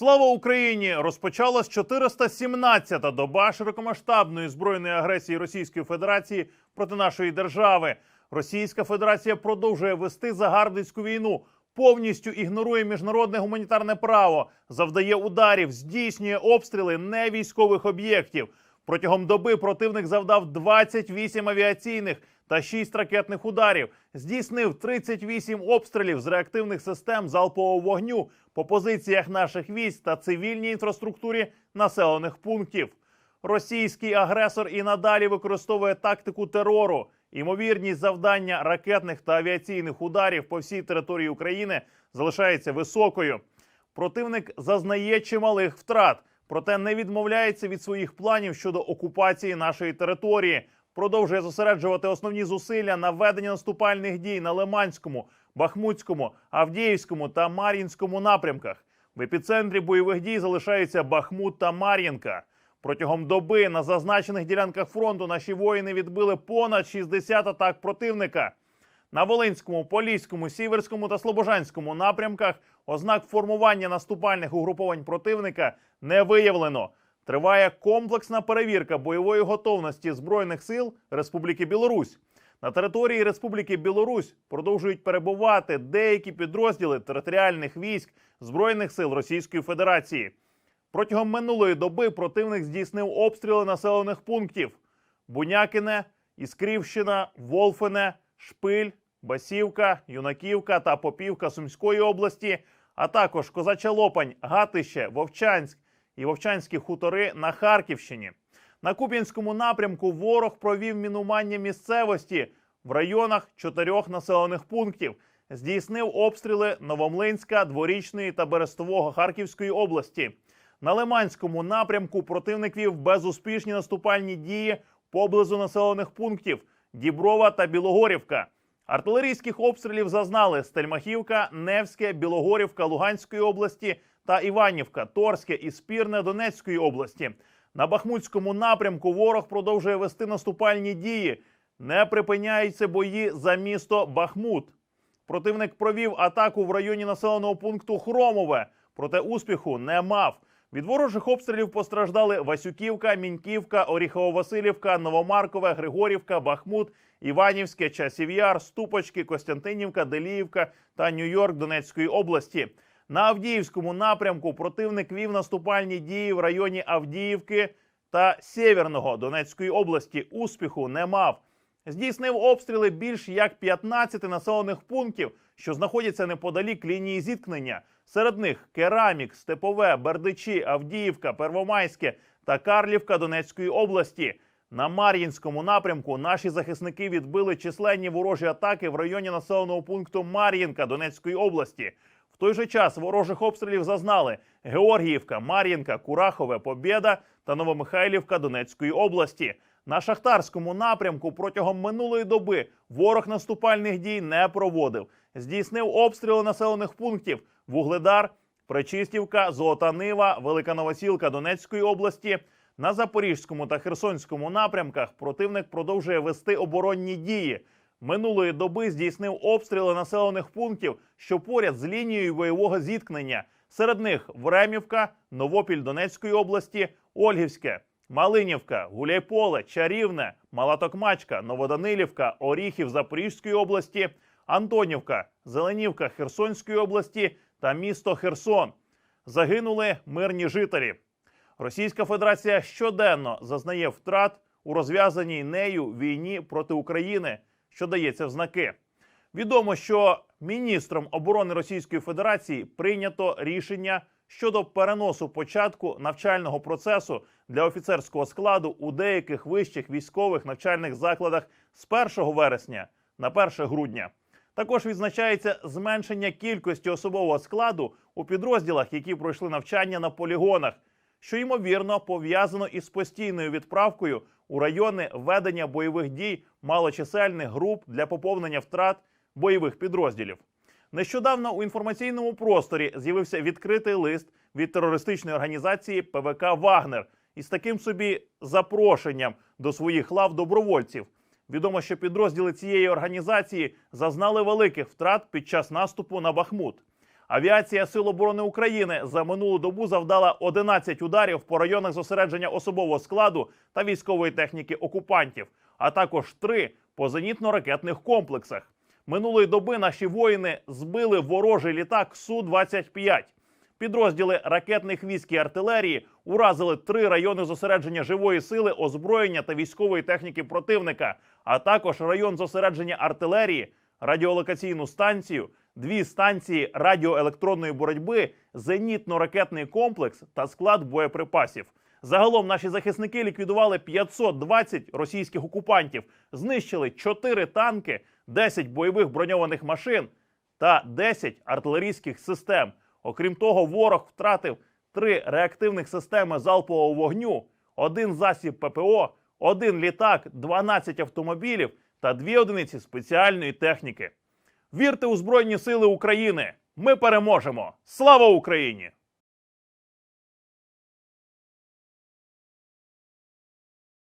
Слава Україні! Розпочалась 417-та доба широкомасштабної збройної агресії Російської Федерації проти нашої держави. Російська Федерація продовжує вести загарбницьку війну, повністю ігнорує міжнародне гуманітарне право, завдає ударів, здійснює обстріли невійськових об'єктів. Протягом доби противник завдав 28 авіаційних та 6 ракетних ударів, здійснив 38 обстрілів з реактивних систем залпового вогню по позиціях наших військ та цивільній інфраструктурі населених пунктів. Російський агресор і надалі використовує тактику терору. Імовірність завдання ракетних та авіаційних ударів по всій території України залишається високою. Противник зазнає чималих втрат, проте не відмовляється від своїх планів щодо окупації нашої території. Продовжує зосереджувати основні зусилля на ведення наступальних дій на Лиманському, Бахмутському, Авдіївському та Мар'їнському напрямках. В епіцентрі бойових дій залишаються Бахмут та Мар'їнка. Протягом доби на зазначених ділянках фронту наші воїни відбили понад 60 атак противника. На Волинському, Поліському, Сіверському та Слобожанському напрямках ознак формування наступальних угруповань противника не виявлено. Триває комплексна перевірка бойової готовності Збройних сил Республіки Білорусь. На території Республіки Білорусь продовжують перебувати деякі підрозділи територіальних військ Збройних сил Російської Федерації. Протягом минулої доби противник здійснив обстріли населених пунктів: Бунякине, Іскрівщина, Волфине, Шпиль, Басівка, Юнаківка та Попівка Сумської області, а також Козача Лопань, Гатище, Вовчанськ і Вовчанські хутори на Харківщині. На Куп'янському напрямку ворог провів мінування місцевості в районах чотирьох населених пунктів. Здійснив обстріли Новомлинська, Дворічної та Берестового Харківської області. На Лиманському напрямку противник вів безуспішні наступальні дії поблизу населених пунктів Діброва та Білогорівка. Артилерійських обстрілів зазнали Стельмахівка, Невське, Білогорівка Луганської області та Іванівка, Торське і Спірне Донецької області. На Бахмутському напрямку ворог продовжує вести наступальні дії. Не припиняються бої за місто Бахмут. Противник провів атаку в районі населеного пункту Хромове, проте успіху не мав. Від ворожих обстрілів постраждали Васюківка, Міньківка, Оріхово-Василівка, Новомаркове, Григорівка, Бахмут, Іванівське, Часів'яр, Ступочки, Костянтинівка, Деліївка та Нью-Йорк Донецької області. На Авдіївському напрямку противник вів наступальні дії в районі Авдіївки та Сєвєрного Донецької області. Успіху не мав. Здійснив обстріли більш як 15 населених пунктів, що знаходяться неподалік лінії зіткнення. Серед них Керамік, Степове, Бердичі, Авдіївка, Первомайське та Карлівка Донецької області. На Мар'їнському напрямку наші захисники відбили численні ворожі атаки в районі населеного пункту Мар'їнка Донецької області. В той же час ворожих обстрілів зазнали Георгіївка, Мар'їнка, Курахове, Побєда та Новомихайлівка Донецької області. На шахтарському напрямку протягом минулої доби ворог наступальних дій не проводив. Здійснив обстріли населених пунктів Вугледар, Пречистівка, Золота Нива, Велика Новосілка Донецької області. На Запорізькому та Херсонському напрямках противник продовжує вести оборонні дії. Минулої доби здійснив обстріли населених пунктів, що поряд з лінією бойового зіткнення. Серед них Времівка, Новопіль Донецької області, Ольгівське, Малинівка, Гуляйполе, Чарівне, Малатокмачка, Новоданилівка, Оріхів Запорізької області, Антонівка, Зеленівка Херсонської області та місто Херсон. Загинули мирні жителі. Російська Федерація щоденно зазнає втрат у розв'язаній нею війні проти України, що дається в знаки. Відомо, що міністром оборони Російської Федерації прийнято рішення щодо переносу початку навчального процесу для офіцерського складу у деяких вищих військових навчальних закладах з 1 вересня на 1 грудня. Також відзначається зменшення кількості особового складу у підрозділах, які пройшли навчання на полігонах, що ймовірно пов'язано із постійною відправкою у райони ведення бойових дій малочисельних груп для поповнення втрат бойових підрозділів. Нещодавно у інформаційному просторі з'явився відкритий лист від терористичної організації ПВК Вагнер із таким собі запрошенням до своїх лав добровольців. Відомо, що підрозділи цієї організації зазнали великих втрат під час наступу на Бахмут. Авіація Сил оборони України за минулу добу завдала 11 ударів по районах зосередження особового складу та військової техніки окупантів, а також три по зенітно-ракетних комплексах. Минулої доби наші воїни збили ворожий літак су 25 Підрозділи ракетних військ і артилерії уразили три райони зосередження живої сили, озброєння та військової техніки противника, а також район зосередження артилерії, радіолокаційну станцію, дві станції радіоелектронної боротьби, зенітно-ракетний комплекс та склад боєприпасів. Загалом наші захисники ліквідували 520 російських окупантів, знищили 4 танки, 10 бойових броньованих машин та 10 артилерійських систем. Окрім того, ворог втратив три реактивних системи залпового вогню, один засіб ППО, один літак, 12 автомобілів та дві одиниці спеціальної техніки. Вірте у Збройні Сили України! Ми переможемо! Слава Україні!